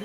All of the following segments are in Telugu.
이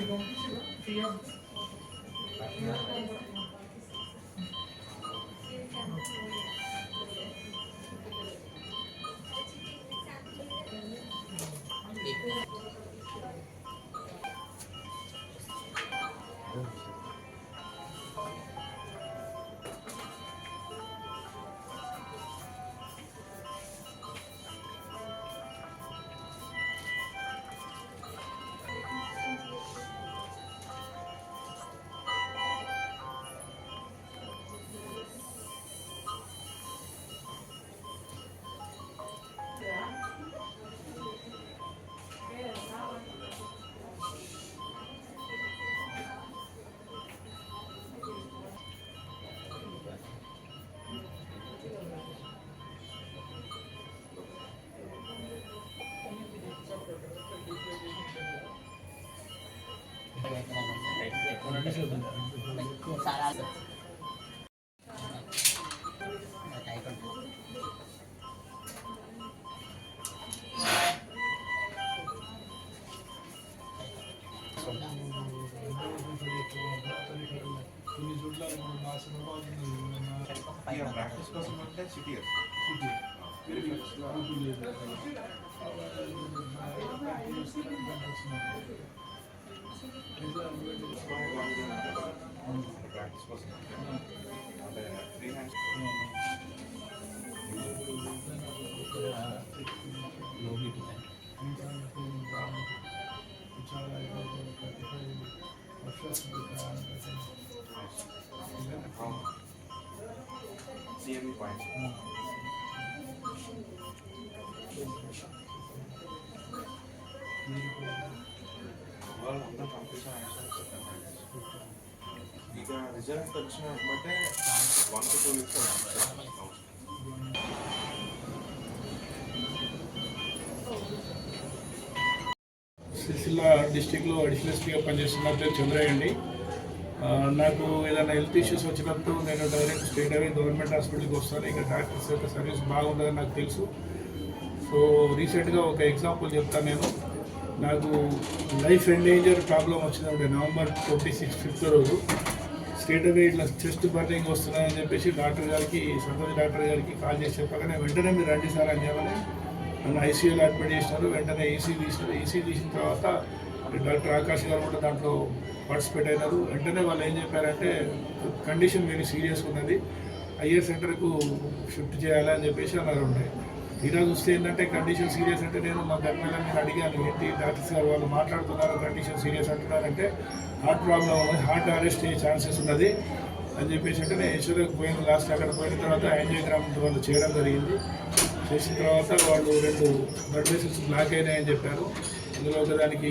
కొన్ని చోట్ల మనం మా సినిమాబాద్ ఇక ప్రాక్టీస్ కోసం అంటే సిటీ ప్రాక్టీస్ కోసం అంటే ఫ్రీ హ్యాండ్స్ వాళ్ళందరూ పాయింట్స్ పంపించిన ఇక రిజల్ట్ వచ్చిన బట్టే one to two weeks Sircilla డిస్టిక్లో అడిషనల్ ఎస్పీగా పనిచేస్తున్న పేరు చంద్రయ్య అండి. నాకు ఏదైనా హెల్త్ ఇష్యూస్ వచ్చినప్పుడు నేను డైరెక్ట్ స్టేట్ అవే గవర్నమెంట్ హాస్పిటల్కి వస్తాను. ఇంకా డాక్టర్స్ యొక్క సర్వీస్ బాగుంటుందని నాకు తెలుసు. సో రీసెంట్గా ఒక ఎగ్జాంపుల్ చెప్తాను నేను. నాకు లైఫ్ ఎండేంజర్ ప్రాబ్లం వచ్చిందంటే నవంబర్ ట్వంటీ సిక్స్ ఫిఫ్త్ రోజు. స్టేట్ అవే ఇట్లా చెస్ట్ బర్నింగ్ వస్తున్నాయని చెప్పేసి డాక్టర్ గారికి సంతోష్ డాక్టర్ గారికి కాల్ చేసి చెప్పగానే వెంటనే మీరు రండి సార్ అని చెప్పని నన్ను ఐసీయూలో అడ్మిట్ చేసినారు. వెంటనే ఈసీ తీసినారు. ఈసీ తీసిన తర్వాత డాక్టర్ ఆకాష్ గారు కూడా దాంట్లో పార్టిసిపేట్ అయినారు. వెంటనే వాళ్ళు ఏం చెప్పారంటే కండిషన్ వెరీ సీరియస్ ఉన్నది. ఐఏ సెంటర్కు షిఫ్ట్ చేయాలి అని చెప్పేసి అన్నారు. ఉంటాయి ఈరోజు చూస్తే ఏంటంటే కండిషన్ సీరియస్ అంటే నేను మా గర్భిణీలో నేను అడిగాను ఏంటి డాక్టర్స్ గారు వాళ్ళు మాట్లాడుతున్నారు? కండిషన్ సీరియస్ అంటున్నారంటే హార్ట్ ప్రాబ్లం ఉంది హార్ట్ అరెస్ట్ అయ్యే ఛాన్సెస్ ఉన్నది. అని చెప్పేసి అంటే నేను యశ్వరకు పోయిన లాస్ట్ అక్కడ పోయిన తర్వాత యాంజియోగ్రామ్ వాళ్ళు చేయడం జరిగింది. చేసిన తర్వాత వాళ్ళు రెండు బ్లడ్ వెసల్స్ బ్లాక్ అయినాయని చెప్పారు. అందులో ఒకదానికి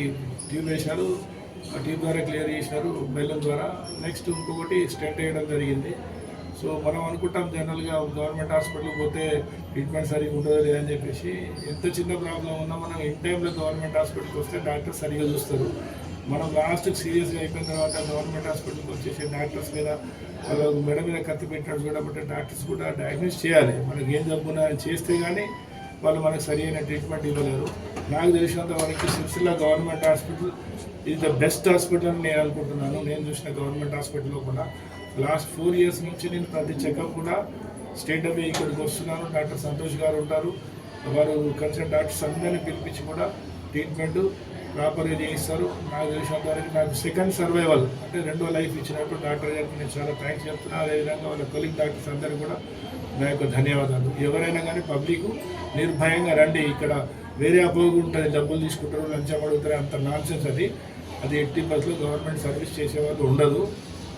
ట్యూబ్ వేశారు ఆ ట్యూబ్ ద్వారా క్లియర్ చేసినారు బెల్లం ద్వారా. నెక్స్ట్ ఇంకొకటి స్టెంట్ వేయడం జరిగింది. సో మనం అనుకుంటాం జనరల్గా గవర్నమెంట్ హాస్పిటల్కి పోతే ట్రీట్మెంట్ సరిగ్గా ఉండదు లేదని చెప్పేసి ఎంత చిన్న ప్రాబ్లం ఉన్నా మనం ఇన్ టైంలో గవర్నమెంట్ హాస్పిటల్కి వస్తే డాక్టర్ సరిగ్గా చూస్తారు. మనం లాస్ట్కి సీరియస్గా అయిపోయిన తర్వాత గవర్నమెంట్ హాస్పిటల్కి వచ్చేసి డాక్టర్స్ మీద వాళ్ళ మెడ మీద కత్తి పెట్టినట్టు కూడా బట్టి డాక్టర్స్ కూడా డయాగ్నోస్ చేయాలి. మనకి ఏం జబ్బున్నా చేస్తే కానీ వాళ్ళు మనకు సరి అయిన ట్రీట్మెంట్ ఇవ్వలేరు. నాకు తెలిసినంత వరకు సిరిసిల్ల గవర్నమెంట్ హాస్పిటల్ ఇది ద బెస్ట్ హాస్పిటల్ అని నేను అనుకుంటున్నాను. నేను చూసిన గవర్నమెంట్ హాస్పిటల్లో కూడా లాస్ట్ ఫోర్ ఇయర్స్ నుంచి నేను ప్రతి చెకప్ కూడా స్టేట్ అవే ఇక్కడికి వస్తున్నాను. డాక్టర్ సంతోష్ గారు ఉంటారు. వారు కన్సల్ట్ డాక్టర్స్ అందరినీ పిలిపించి కూడా ట్రీట్మెంట్ ప్రాపర్గా చేయిస్తారు. నాకు తెలిసినంత వరకు నాకు సెకండ్ సర్వైవల్ అంటే రెండో లైఫ్ ఇచ్చినప్పుడు డాక్టర్ గారికి నేను చాలా థ్యాంక్స్ చెప్తున్నాను అదేవిధంగా వాళ్ళ కొలిగ్ డాక్టర్స్ అందరికీ కూడా నా యొక్క ధన్యవాదాలు. ఎవరైనా కానీ పబ్లిక్ నిర్భయంగా రండి. ఇక్కడ వేరే అపోగు ఉంటుంది. డబ్బులు తీసుకుంటారు లంచం అడుగుతారు అంత నాన్సెన్స్ అది. అది ఎట్టి బస్సులో గవర్నమెంట్ సర్వీస్ చేసేవాళ్ళు ఉండదు.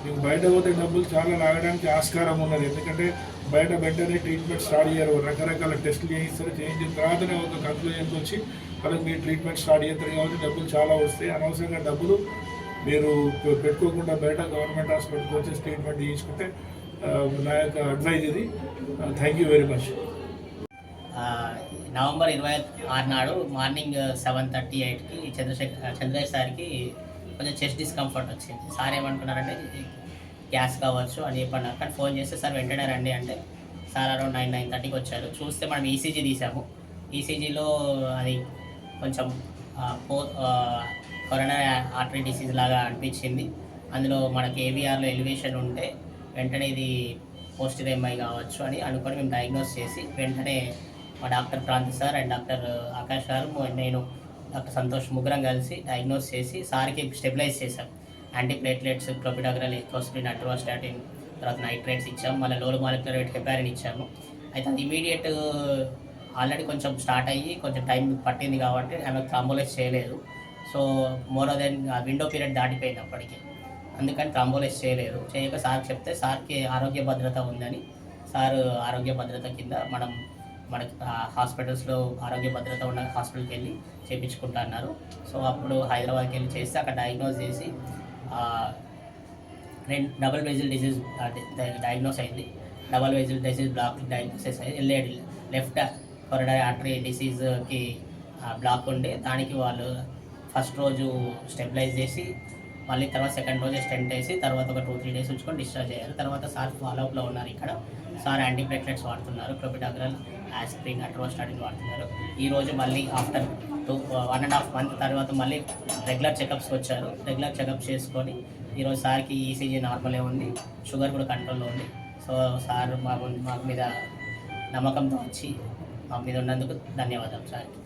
మీకు బయట పోతే డబ్బులు చాలా లాగడానికి ఆస్కారం ఉన్నది. ఎందుకంటే బయట వెంటనే ట్రీట్మెంట్ స్టార్ట్ చేయరు. రకరకాల టెస్టులు చేయిస్తారు. చేయించిన తర్వాతనే ఒక కన్క్లూజన్కి వచ్చి వాళ్ళకి మీరు ట్రీట్మెంట్ స్టార్ట్ చేస్తారు. కాబట్టి డబ్బులు చాలా వస్తాయి. అనవసరంగా డబ్బులు మీరు పెట్టుకోకుండా బయట గవర్నమెంట్ హాస్పిటల్కి వచ్చి ట్రీట్మెంట్ చేయించుకుంటే నా యొక్క అడ్వైజ్ ఇది. Thank you very much November ఇరవై ఆరు నాడు మార్నింగ్ సెవెన్ థర్టీ ఎయిట్కి చంద్రశేఖర్ చంద్రశేఖర్ సార్కి కొంచెం చెస్ట్ డిస్కంఫర్ట్ వచ్చింది. సార్ ఏమనుకున్నారంటే గ్యాస్ కావచ్చు అని చెప్పన్నారు. కానీ ఫోన్ చేస్తే సార్ వెంటనే రండి అంటే సార్ అరౌండ్ నైన్ నైన్ థర్టీకి వచ్చారు. చూస్తే మనం ఈసీజీ తీసాము. ఈసీజీలో అది కొంచెం పో కరోనా ఆర్టరీ డిసీజ్ లాగా అనిపించింది. అందులో మనకి ఏవిఆర్లో ఎలివేషన్ ఉంటే వెంటనే ఇది పోస్ట్ ఎంఐ కావచ్చు అని అనుకొని మేము డయాగ్నోస్ చేసి వెంటనే మా doctor Pranthi sir and doctor Akash గారు నేను డాక్టర్ సంతోష్ ముగ్గురం కలిసి డయాగ్నోస్ చేసి సార్కి స్టెబిలైజ్ చేశాం. యాంటీప్లేట్లెట్స్ ప్రొపిడాగ్రల్ క్లోపిడాగ్రల్ అట్రోస్టాటిన్ తర్వాత నైట్రేట్స్ ఇచ్చాము మళ్ళీ లోలు మాలిక్యులర్ రేట్ హెపారిన్ ఇచ్చాము. అయితే అది ఇమీడియట్ ఆల్రెడీ కొంచెం స్టార్ట్ అయ్యి కొంచెం టైం పట్టింది కాబట్టి ఆమె థ్రాంబోలైజ్ చేయలేదు. So more than window period దాటిపోయింది అప్పటికి. అందుకని థ్రాంబోలైజ్ చేయలేదు. చేయక సార్ చెప్తే సార్కి ఆరోగ్య భద్రత ఉందని సార్ ఆరోగ్య భద్రత కింద మనం మనకి హాస్పిటల్స్లో ఆరోగ్య భద్రత ఉన్న హాస్పిటల్కి వెళ్ళి చేయించుకుంటా అన్నారు సో అప్పుడు హైదరాబాద్కి వెళ్ళి చేస్తే అక్కడ డయాగ్నోస్ చేసి రెండు డబుల్ వెజిల్ డిసీజ్ డయాగ్నోస్ అయింది. Double vessel disease block diagnosis అయింది ఎల్ఏడి లెఫ్ట్ కొరడై ఆర్టరీ డిసీజ్కి బ్లాక్ ఉండే. దానికి వాళ్ళు ఫస్ట్ రోజు స్టెబిలైజ్ చేసి మళ్ళీ తర్వాత సెకండ్ రోజు స్టెంట్ వేసి తర్వాత ఒక టూ త్రీ డేస్ ఉంచుకొని డిశ్చార్జ్ చేయాలి. తర్వాత సార్ ఫాలోఅప్లో ఉన్నారు ఇక్కడ. సార్ యాంటీప్లేట్లెట్స్ వాడుతున్నారు క్లోపిడాగ్రల్ ఆస్ప్రిన్ అట్రోస్టాటిన్ వాడుతున్నారు. ఈ రోజు మళ్ళీ after two one and half month తర్వాత మళ్ళీ రెగ్యులర్ చెకప్స్కి వచ్చారు. రెగ్యులర్ చెకప్ చేసుకొని ఈరోజు సార్కి ఈసీజీ నార్మలే ఉంది షుగర్ కూడా కంట్రోల్లో ఉంది. సో సార్ మా మా మీద నమ్మకంతో వచ్చి మా మీద ఉన్నందుకు ధన్యవాదాలు సార్కి